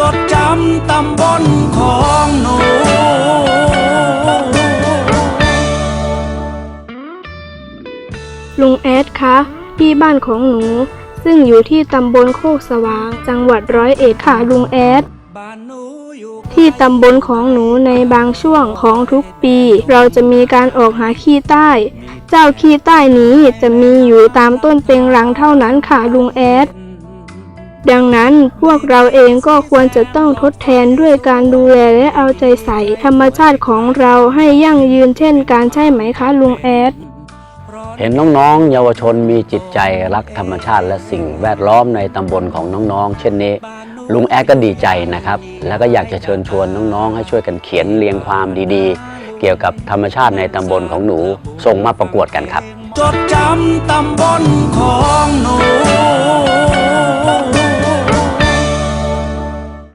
จดจำตำบลของหนูลุงแอดคะที่บ้านของหนู ซึ่งอยู่ที่ตำบลโคกสว่าง จังหวัดร้อยเอ็ดค่ะลุงแอด บ้านหนูอยู่ ที่ตำบลของหนูในบางช่วงของทุกปี เราจะมีการออกหาขี้ใต้ เจ้าขี้ใต้นี้จะมีอยู่ตามต้นเต็งรังเท่านั้นค่ะลุงแอด ดังนั้นพวกเราเองก็ควรจะต้องทดแทนด้วยการดูแลและเอาใจใส่ ธรรมชาติของเราให้ยั่งยืนเช่นการใช่ไหมคะลุงแอด เห็นน้องๆ เยาวชนมีจิตใจรักธรรมชาติและสิ่งแวดล้อมในตำบลของน้องๆ เช่นนี้ ลุงแอดก็ดีใจนะครับ แล้วก็อยากจะเชิญชวนน้องๆ ให้ช่วยกันเขียนเรียงความดีๆ เกี่ยวกับธรรมชาติในตำบลของหนูส่งมาประกวดกันครับ จดจำตำบลของ